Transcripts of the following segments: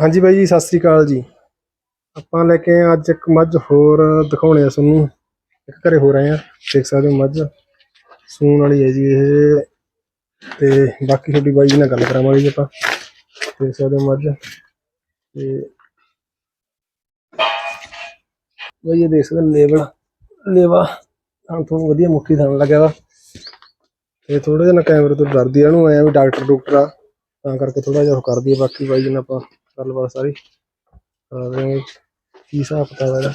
ਹਾਂਜੀ ਬਾਈ ਜੀ, ਸਤਿ ਸ੍ਰੀ ਅਕਾਲ ਜੀ। ਆਪਾਂ ਲੈ ਕੇ ਆਏ ਅੱਜ ਇੱਕ ਮੱਝ ਹੋਰ ਦਿਖਾਉਣੇ ਆ ਤੁਹਾਨੂੰ। ਇੱਕ ਘਰੇ ਹੋ ਰਹੇ ਆ ਦੇਖ ਸਕਦੇ ਹੋ ਮੱਝ। ਸੂਣ ਵਾਲੀ ਹੈ ਜੀ ਇਹ। ਤੇ ਬਾਕੀ ਤੁਹਾਡੀ ਬਾਈ ਜੀ ਨਾਲ ਗੱਲ ਕਰਾਵਾਂਗੇ ਜੀ ਆਪਾਂ। ਦੇਖ ਸਕਦੇ ਹੋ ਮੱਝ। ਤੇ ਬਾਈ ਇਹ ਦੇਖ ਸਕਦੇ ਹੋ ਲੇਵਲ। ਲੇਵਾ ਹਾਂ ਤੁਹਾਨੂੰ ਵਧੀਆ ਮੁੱਠੀ ਥਾਣ ਲੱਗਿਆ ਵਾ। ਤੇ ਥੋੜਾ ਜਿਹਾ ਨਾ ਕੈਮਰੇ ਤੋਂ ਡਰਦੀ ਆ ਇਹਨੂੰ, ਐਂ ਵੀ ਡਾਕਟਰ ਡਾਕਟਰ ਆ। ਤਾਂ ਕਰਕੇ ਥੋੜਾ ਜਿਹਾ ਉਹ ਕਰਦੀ ਆ ਬਾਕੀ ਬਾਈ ਜੀ ਨਾਲ ਆਪਾਂ ਗੱਲਬਾਤ ਸਾਰੀ ਕਰਾ ਦੇਵਾਂਗੇ। ਕੀ ਹਿਸਾਬ ਕਿਤਾਬ ਹੈ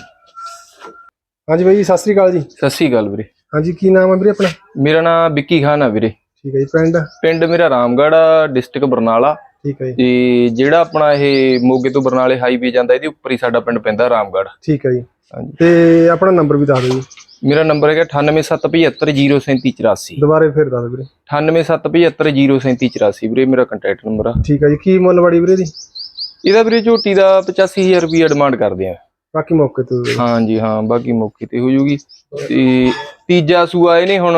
ਹਾਂਜੀ ਬਾਈ ਜੀ ਸਤਿ ਸ੍ਰੀ ਅਕਾਲ ਜੀ। ਸਤਿ ਸ਼੍ਰੀ ਅਕਾਲ ਵੀਰੇ। ਹਾਂਜੀ ਕੀ ਨਾਮ ਹੈ ਵੀਰੇ ਆਪਣਾ? ਮੇਰਾ ਨਾਮ ਵਿੱਕੀ ਖਾਨ ਆ ਵੀਰੇ। ਠੀਕ ਹੈ ਜੀ ਪਿੰਡ? ਪਿੰਡ ਮੇਰਾ ਰਾਮਗੜ੍ਹ ਡਿਸਟ੍ਰਿਕਟ ਬਰਨਾਲਾ। ਠੀਕ ਹੈ ਜੀ। ਤੇ ਜਿਹੜਾ ਆਪਣਾ ਇਹ ਮੋਗੇ ਤੋਂ ਬਰਨਾਲੇ ਹਾਈਵੇ ਜਾਂਦਾ ਇਹਦੇ ਉੱਪਰ ਹੀ ਸਾਡਾ ਪਿੰਡ ਪੈਂਦਾ ਰਾਮਗੜ੍ਹ। ਠੀਕ ਹੈ ਜੀ। ਹਾਂਜੀ। ਤੇ ਆਪਣਾ ਨੰਬਰ ਵੀ ਦੱਸ ਦਿਓ ਜੀ। ਮੇਰਾ ਨੰਬਰ ਹੈਗਾ 9877503784 ਦੁਬਾਰੇ ਫਿਰ ਦੱਸ ਦਿਓ ਵੀਰੇ। 9877503784 ਵੀਰੇ ਮੇਰਾ ਕੰਟੈਕਟ ਨੰਬਰ ਆ। ਠੀਕ ਹੈ ਜੀ ਕੀ ਮੁੱਲ ਬੜੀ ਵੀਰੇ ਦੀ ਇਹਦਾ ਵੀਰੇ ਝੋਟੀ ਦਾ 85000 ਰੁਪਏ ਡਿਮਾਂਡ ਕਰਦੇ ਆ। ਬਾਕੀ ਮੌਕੇ ਤੇ ਦਿਓ। ਹਾਂਜੀ ਹਾਂ ਬਾਕੀ ਮੌਕੇ ਤੇ ਹੋ ਜੂਗੀ। ਤੇ ਤੀਜਾ ਸੂਆ ਇਹਨੇ ਹੁਣ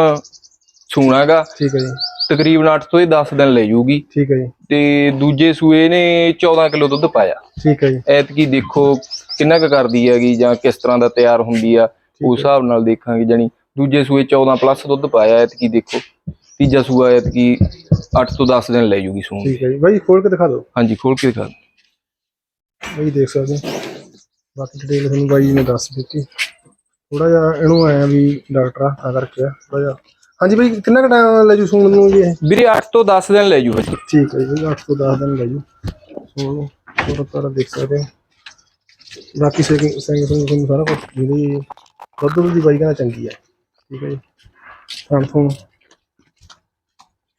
ਸੂਣਾਗਾ ਠੀਕ ਹੈ ਜੀ। ਤਕਰੀਬਨ 8 ਤੋਂ ਇਹ 10 ਦਿਨ ਲੈ ਜੂਗੀ। ਠੀਕ ਹੈ ਜੀ। ਤੇ ਦੂਜੇ ਸੂਏ ਨੇ 14 ਕਿਲੋ ਦੁੱਧ ਪਾਇਆ। ਠੀਕ ਹੈ ਜੀ। ਐਤਕੀ ਦੇਖੋ ਕਿੰਨਾ ਕੁ ਕਰਦੀ ਹੈਗੀ ਜਾਂ ਕਿਸ ਤਰ੍ਹਾਂ ਦਾ ਤਿਆਰ ਹੁੰਦੀ ਆ ਉਸ ਹਿਸਾਬ ਨਾਲ ਦੇਖਾਂਗੇ। ਜਾਨੀ ਦੂਜੇ ਸੂਏ 14 ਪਲੱਸ ਦੁੱਧ ਪਾਇਆ ਐਤਕੀ ਦੇਖੋ। ਤੀਜਾ ਸੂਆ ਐਤਕੀ 8 ਤੋਂ 10 ਦਿਨ ਲੈ ਜੂਗੀ ਸੂਣ। ਠੀਕ ਹੈ ਜੀ। ਬਾਈ ਖੋਲ ਕੇ ਦਿਖਾ ਦਿਓ। ਹਾਂਜੀ ਖੋਲ ਕੇ ਦਿਖਾ ਬਾਈ ਦੇਖ ਸਕਦੇ ਹੋ। ਬਾਕੀ ਡਿਟੇਲ ਤੁਹਾਨੂੰ ਬਾਈ ਜੀ ਨੇ ਦੱਸ ਦਿੱਤੀ। ਥੋੜਾ ਜਿਹਾ ਇਹਨੂੰ ਆਇਆ ਵੀ ਡਾਕਟਰ ਆ ਤਾਂ ਕਰਕੇ ਆ ਥੋੜਾ ਜਿਹਾ। ਹਾਂਜੀ ਬਾਈ ਕਿੰਨਾ ਕੁ ਟਾਈਮ ਲੈ ਜੂ ਸੂਣ ਨੂੰ ਜੀ ਇਹ? ਵੀਰੇ 8 ਤੋਂ 10 ਦਿਨ ਲੈ ਜੂ ਹਜੇ। ਠੀਕ ਹੈ ਜੀ 8 ਤੋਂ 10 ਦਿਨ ਲੈ ਜੂ। ਸੋ ਥੋੜਾ ਥੋੜਾ ਦੇਖ ਸਕਦੇ ਹੋ। ਬਾਕੀ ਸਿੰਘ ਸਿੰਘ ਤੁਹਾਨੂੰ ਸਾਰਾ ਕੁਝ ਜਿਹੜੀ ਦੁੱਧ ਦੀ ਬਾਈ ਕਹਿੰਦਾ ਚੰਗੀ ਹੈ ਠੀਕ ਹੈ ਜੀ। ਥਣ ਥਣ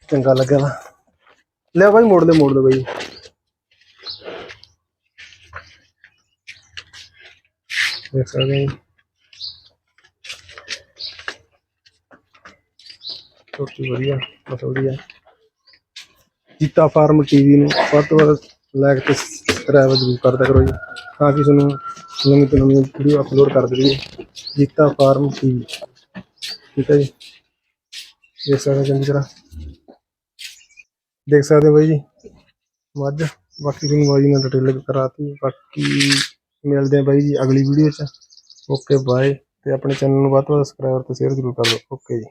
ਚੰਗਾ ਲੱਗਿਆ ਲੈ ਬਾਈ ਮੋੜ ਦੇ ਮੋੜ ਦੇ ਬਾਈ। ਦੇਖ ਸਕਦੇ ਹੋ ਜੀ। ਵਧੀਆ ਮਸੌੜੀ ਹੈ ਜੀਤਾ ਫਾਰਮ ਟੀਵੀ ਨੂੰ ਵੱਧ ਤੋਂ ਵੱਧ ਲਾਈਕ ਤੇ ਸਬਸਕ੍ਰਾਈਬ ਜ਼ਰੂਰ ਕਰਦਾ ਕਰੋ ਜੀ ਤਾਂ ਕਿ ਤੁਹਾਨੂੰ ਨਵੀਂ ਤੋਂ ਨਵੀਂ ਵੀਡੀਓ ਅਪਲੋਡ ਕਰ ਦਈਏ ਜੀਤਾ ਫਾਰਮ ਟੀਵੀ ਠੀਕ ਹੈ ਜੀ ਦੇਖ ਸਕਦੇ ਹੋ ਚੰਗੀ ਤਰ੍ਹਾਂ ਦੇਖ ਸਕਦੇ ਹੋ ਬਾਈ ਜੀ ਮੱਝ ਬਾਕੀ ਤੁਹਾਨੂੰ ਬਾਈ ਜੀ ਨੇ ਡਿਟੇਲ ਕਰਾਤੀ ਬਾਕੀ ਮਿਲਦੇ ਆ ਬਾਈ ਜੀ ਅਗਲੀ ਵੀਡੀਓ 'ਚ। ਓਕੇ ਬਾਏ ਤੇ ਆਪਣੇ ਚੈਨਲ ਨੂੰ ਵੱਧ ਤੋਂ ਵੱਧ ਸਬਸਕ੍ਰਾਈਬ ਤੇ ਸ਼ੇਅਰ ਜ਼ਰੂਰ ਕਰ ਦਿਓ। ਓਕੇ ਜੀ।